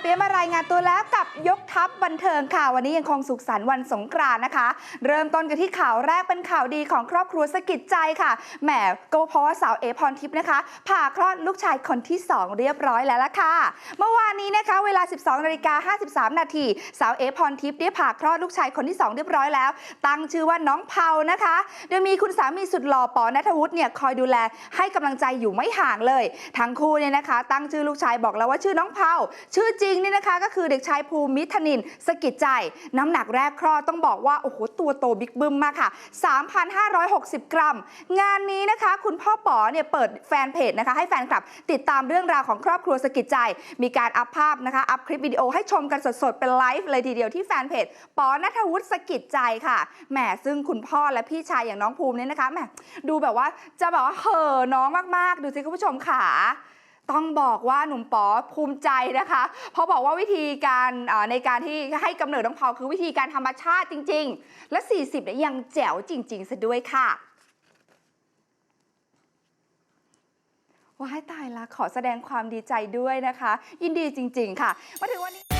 เปียมารายงานตัวแล้วกับ ยกทัพบันเทิงค่ะ วันนี้ยังคงสุขสันต์วันสงกรานต์นะคะ เริ่มต้นกันที่ข่าวแรกเป็นข่าวดีของครอบครัวสะกิดใจค่ะแหมก็เพราะว่าสาวเอพรทิพย์นะคะผ่าคลอดลูกชายคนที่ 2 เรียบร้อยแล้วล่ะค่ะ เมื่อวานนี้นะคะ เวลา 12นาฬิกา53 นาทีสาวเอพรทิพย์ได้ผ่าคลอดลูกชายคนที่ 2 เรียบร้อยแล้ว ตั้งชื่อว่าน้องเผานะคะ โดยมีคุณสามีสุดหล่อปอนัทวุฒิเนี่ยคอยดูแลให้กำลังใจอยู่ไม่ห่างเลย ทั้งคู่เนี่ยนะคะ ตั้งชื่อลูกชายบอกแล้วว่าชื่อน้องเผาชื่อจริงเนี่ยนะคะ ก็คือเด็กชายภูมิธนินสกิจใจ น้ำหนักแรกคลอดต้องบอกว่า โอ้โห ตัวโตบิ๊กบึ้มมากค่ะ 3,560 กรัม งานนี้นะคะ คุณพ่อป๋อเนี่ยเปิดแฟนเพจนะคะ ให้แฟนคลับ ติดตามเรื่องราวของครอบครัวสกิจใจ มีการอัพภาพนะคะ อัพคลิปวิดีโอให้ชมกันสดๆ เป็นไลฟ์เลยทีเดียวที่แฟนเพจป๋อนัทวุฒิสกิจใจค่ะแหมซึ่งคุณพ่อและพี่ชายอย่างน้องภูมิเนี่ยนะคะแหมดูแบบว่าจะแบบว่าเห่อน้องมากๆ ดูสิคุณผู้ชมค่ะ ต้องบอกว่าหนุ่มป๋อภูมิใจนะคะเพราะบอกว่าวิธีการในการที่ให้กำเนิดน้องเผาคือวิธีการธรรมชาติจริง ๆ และ 40เนี่ยยังแจ๋วจริง ๆซะด้วยค่ะว้ายตายละขอแสดงความดีใจด้วยนะคะ ยินดีจริง ๆ ค่ะ มาถึงวันนี้